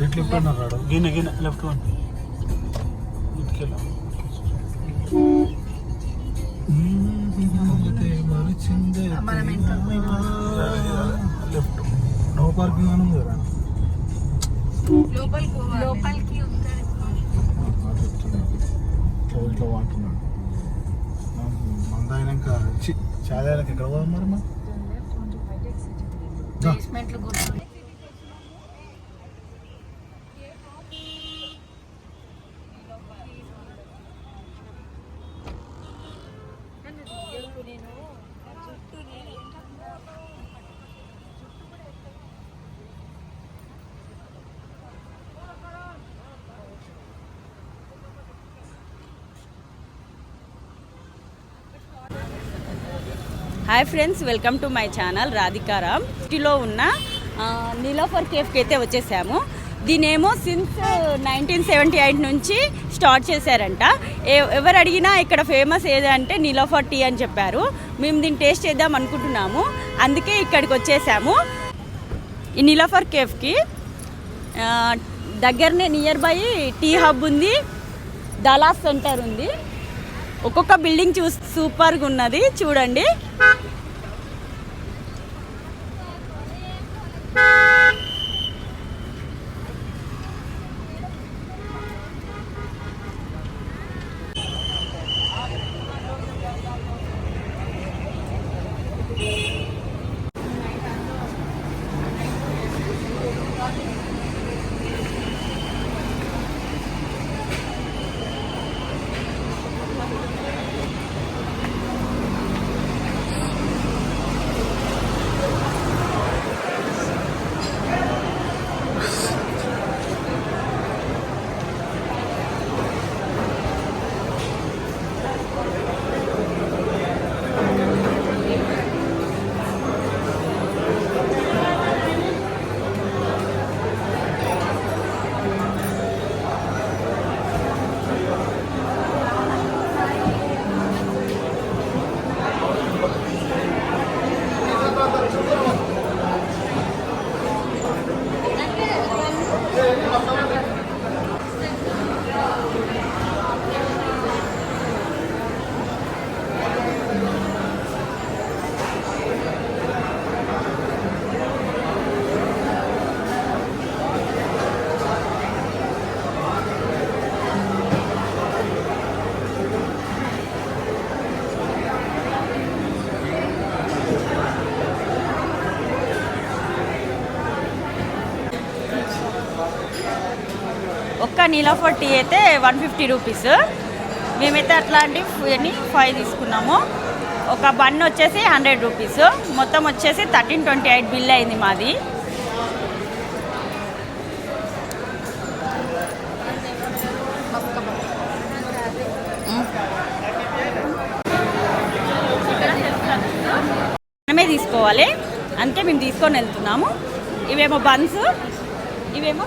Street lift అన్నారు గిన్నె గిన్నె లెఫ్ట్ వన్ ఇటుకెళ్ళా. లెఫ్ట్ నో పార్కింగ్ అని ఉంది కదా. లోపలికి ఇట్లా వాడుతున్నాడు. మంద అయినాక చి చాలా ఎక్కడ పోదాం మరి మనం దా. బేస్మెంట్లు గుర్తు hi friends welcome to my channel Radhikaram సిటీలో ఉన్న ఆ, నీలోఫర్ కేఫ్కి అయితే వచ్చేసాము దీనేమో సిన్స్ నైన్టీన్ సెవెంటీ ఎయిట్ నుంచి స్టార్ట్ చేశారంట. ఎవరు అడిగినా ఇక్కడ ఫేమస్ ఏదంటే నీలోఫర్ టీ అని చెప్పారు. మేము దీన్ని టేస్ట్ చేద్దాం అనుకుంటున్నాము. అందుకే ఇక్కడికి వచ్చేసాము. ఈ నీలోఫర్ కేఫ్కి దగ్గరనే నియర్ బై టీ హబ్ ఉంది దలాస్ సెంటర్ ఉంది. ఒక్కొక్క బిల్డింగ్ చూ సూపర్గా ఉన్నది. చూడండి. ఇంకా నీలోఫర్ టీ అయితే వన్ ఫిఫ్టీ రూపీస్. మేమైతే అట్లాంటివి ఫైవ్ తీసుకున్నాము. ఒక బన్ వచ్చేసి హండ్రెడ్ రూపీస్. మొత్తం వచ్చేసి థర్టీన్ ట్వంటీ ఎయిట్ బిల్ అయింది మాది. మనమే తీసుకోవాలి. అందుకే మేము తీసుకొని వెళ్తున్నాము. ఇవేమో బన్స్ ఇవేమో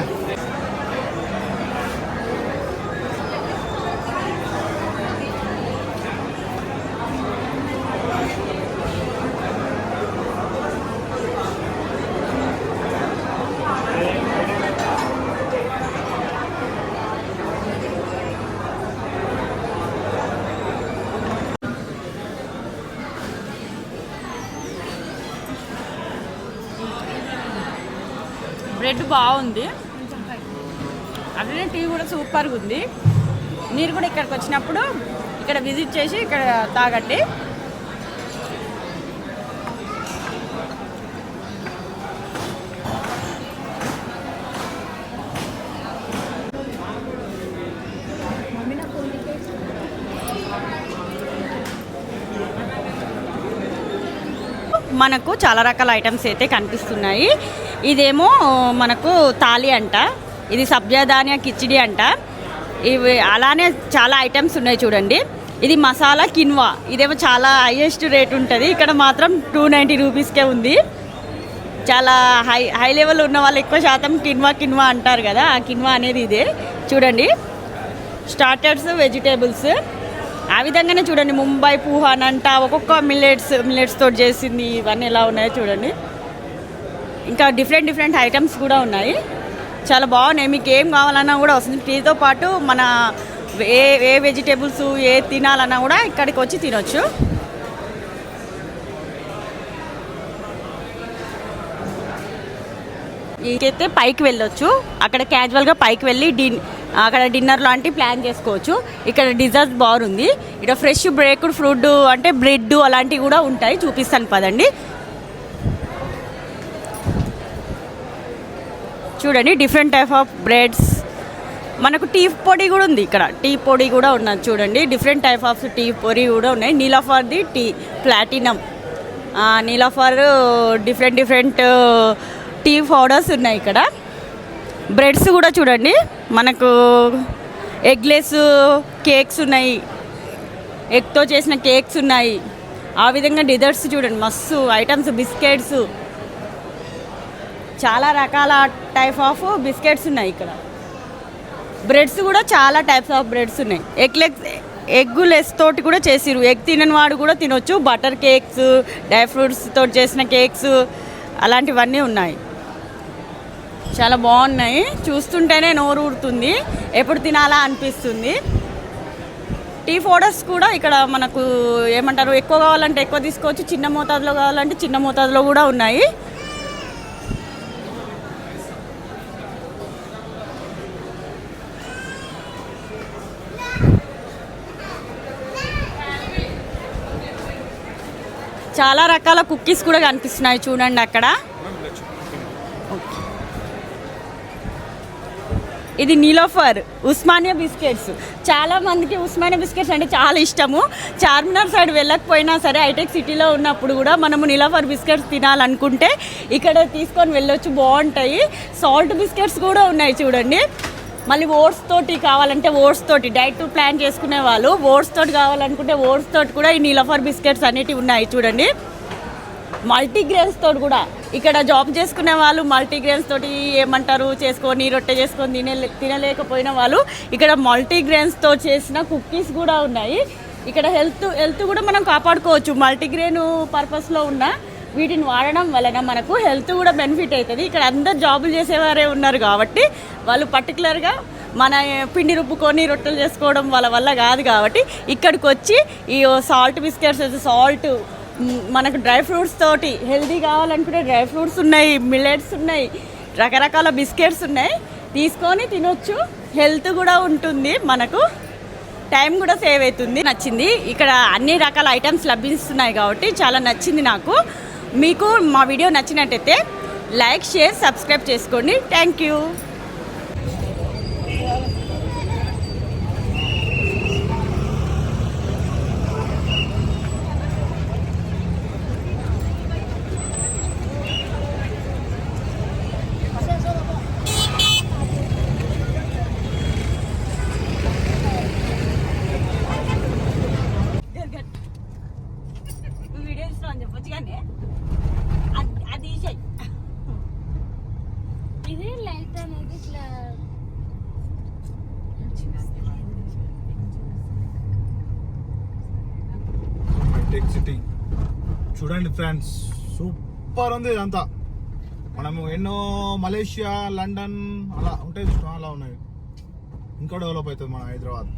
టీ. బ్రెడ్ బాగుంది అట్లనే టీ కూడా సూపర్గా ఉంది. మీరు కూడా ఇక్కడికి వచ్చినప్పుడు ఇక్కడ విజిట్ చేసి ఇక్కడ తాగండి. మనకు చాలా రకాల ఐటమ్స్ అయితే కనిపిస్తున్నాయి. ఇదేమో మనకు తాలి అంట. ఇది సబ్జాధాన్య కిచిడి అంట. ఇవి అలానే చాలా ఐటమ్స్ ఉన్నాయి చూడండి. ఇది మసాలా కిన్వా. ఇదేమో చాలా హైయెస్ట్ రేట్ ఉంటుంది. ఇక్కడ మాత్రం టూ నైంటీ రూపీస్కే ఉంది. చాలా హై హై లెవెల్ ఉన్న వాళ్ళు ఎక్కువ శాతం కిన్వా కిన్వా అంటారు కదా. ఆ కిన్వా అనేది ఇదే. చూడండి. స్టార్టర్స్ వెజిటేబుల్స్ ఆ విధంగానే చూడండి. ముంబై పూహాన్ అంట ఒక్కొక్క మిల్లెట్స్ మిల్లెట్స్ తోటి చేసింది. ఇవన్నీ ఎలా ఉన్నాయో చూడండి. ఇంకా డిఫరెంట్ డిఫరెంట్ ఐటమ్స్ కూడా ఉన్నాయి. చాలా బాగున్నాయి. మీకు ఏం కావాలన్నా కూడా వస్తుంది. టీతో పాటు మన ఏ ఏ వెజిటేబుల్స్ ఏ తినాలన్నా కూడా ఇక్కడికి వచ్చి తినొచ్చు. ఇంకైతే పైకి వెళ్ళొచ్చు. అక్కడ క్యాజువల్గా పైకి వెళ్ళి డిన్ అక్కడ డిన్నర్ లాంటి ప్లాన్ చేసుకోవచ్చు. ఇక్కడ డిజర్ట్ బార్ ఉంది. ఇక్కడ ఫ్రెష్ బ్రేక్డ్ ఫ్రూట్ అంటే బ్రెడ్ అలాంటివి కూడా ఉంటాయి. చూపిస్తాను పదండి. చూడండి డిఫరెంట్ టైప్ ఆఫ్ బ్రెడ్స్ మనకు టీ పొడి కూడా ఉంది ఇక్కడ. టీ పొడి కూడా ఉన్నది చూడండి. డిఫరెంట్ టైప్ ఆఫ్ టీ పొడి కూడా ఉన్నాయి. నీలాఫర్ది tea platinum Niloufer different different tea powders ఉన్నాయి ఇక్కడ. బ్రెడ్స్ కూడా చూడండి. మనకు ఎగ్లెస్ కేక్స్ ఉన్నాయి. ఎగ్తో చేసిన కేక్స్ ఉన్నాయి. ఆ విధంగా డిజర్ట్స్ చూడండి. మస్తు ఐటమ్స్ బిస్కెట్స్ చాలా రకాల టైప్ ఆఫ్ బిస్కెట్స్ ఉన్నాయి ఇక్కడ. బ్రెడ్స్ కూడా చాలా టైప్స్ ఆఫ్ బ్రెడ్స్ ఉన్నాయి. ఎగ్ లెగ్స్ ఎగ్ లెస్ తోటి కూడా చేసిరు ఎగ్ తినని వాడు కూడా తినొచ్చు. బటర్ కేక్స్ డ్రై ఫ్రూట్స్ తోటి చేసిన కేక్స్ అలాంటివన్నీ ఉన్నాయి. చాలా బాగున్నాయి. చూస్తుంటేనే నోరు ఊరుతుంది. ఎప్పుడు తినాలా అనిపిస్తుంది. టీ పౌడర్స్ కూడా ఇక్కడ మనకు ఏమంటారు? ఎక్కువ కావాలంటే ఎక్కువ తీసుకోవచ్చు. చిన్న మోతాదులో కావాలంటే చిన్న మోతాదులో కూడా ఉన్నాయి. చాలా రకాల కుక్కీస్ కూడా కనిపిస్తున్నాయి చూడండి అక్కడ. ఇది నీలోఫర్ ఉస్మానియా బిస్కెట్స్. చాలా మందికి ఉస్మానియా బిస్కెట్స్ అంటే చాలా ఇష్టము. చార్మినార్ సైడ్ వెళ్ళకపోయినా సరే హైటెక్ సిటీలో ఉన్నప్పుడు కూడా మనము నీలోఫర్ బిస్కెట్స్ తినాలనుకుంటే ఇక్కడ తీసుకొని వెళ్ళొచ్చు. బాగుంటాయి. సాల్ట్ బిస్కెట్స్ కూడా ఉన్నాయి చూడండి. మళ్ళీ ఓట్స్ తోటి కావాలంటే ఓట్స్ తోటి డైట్ ప్లాన్ చేసుకునే వాళ్ళు ఓట్స్ తోటి కావాలనుకుంటే ఓట్స్ తోటి కూడా ఈ నీలఫర్ బిస్కెట్స్ అనేటివి ఉన్నాయి చూడండి. మల్టీగ్రెయిన్స్ తోటి కూడా. ఇక్కడ జాబ్ చేసుకునే వాళ్ళు మల్టీగ్రెయిన్స్ తోటి ఏమంటారు చేసుకొని రొట్టె చేసుకొని తినే తినలేకపోయిన వాళ్ళు ఇక్కడ మల్టీగ్రెయిన్స్తో చేసిన కుక్కీస్ కూడా ఉన్నాయి. ఇక్కడ హెల్త్ హెల్త్ కూడా మనం కాపాడుకోవచ్చు. మల్టీగ్రెయిన్ పర్పస్లో ఉన్న వీటిని వాడడం వలన మనకు హెల్త్ కూడా బెనిఫిట్ అవుతుంది. ఇక్కడ అందరు జాబులు చేసేవారే ఉన్నారు కాబట్టి వాళ్ళు పర్టికులర్గా మన పిండి రుబ్బుకొని రొట్టెలు చేసుకోవడం వాళ్ళ వల్ల కాదు కాబట్టి ఇక్కడికి వచ్చి ఈ సాల్ట్ బిస్కెట్స్ సాల్ట్ మనకు డ్రై ఫ్రూట్స్ తోటి హెల్దీ కావాలనుకుంటే డ్రై ఫ్రూట్స్ ఉన్నాయి మిల్లెట్స్ ఉన్నాయి రకరకాల బిస్కెట్స్ ఉన్నాయి. తీసుకొని తినొచ్చు. హెల్త్ కూడా ఉంటుంది. మనకు టైం కూడా సేవ్ అవుతుంది. నచ్చింది. ఇక్కడ అన్ని రకాల ఐటమ్స్ లభిస్తున్నాయి కాబట్టి చాలా నచ్చింది నాకు. మీకు మా వీడియో నచ్చినట్టయితే లైక్ షేర్ సబ్స్క్రైబ్ చేసుకోండి. థ్యాంక్ యూ వీడియో ఇస్తాను చెప్పొచ్చు కానీ అది- అది తీసేయ్. ఇది లైట్ అనేది ఇట్లా టెక్ సిటీ చూడండి ఫ్రెండ్స్ సూపర్ ఉంది ఇదంతా. మనము ఎన్నో మలేషియా లండన్ అలా ఉంటాయి అలా ఉన్నాయి. ఇంకా డెవలప్ అవుతుంది మన హైదరాబాద్.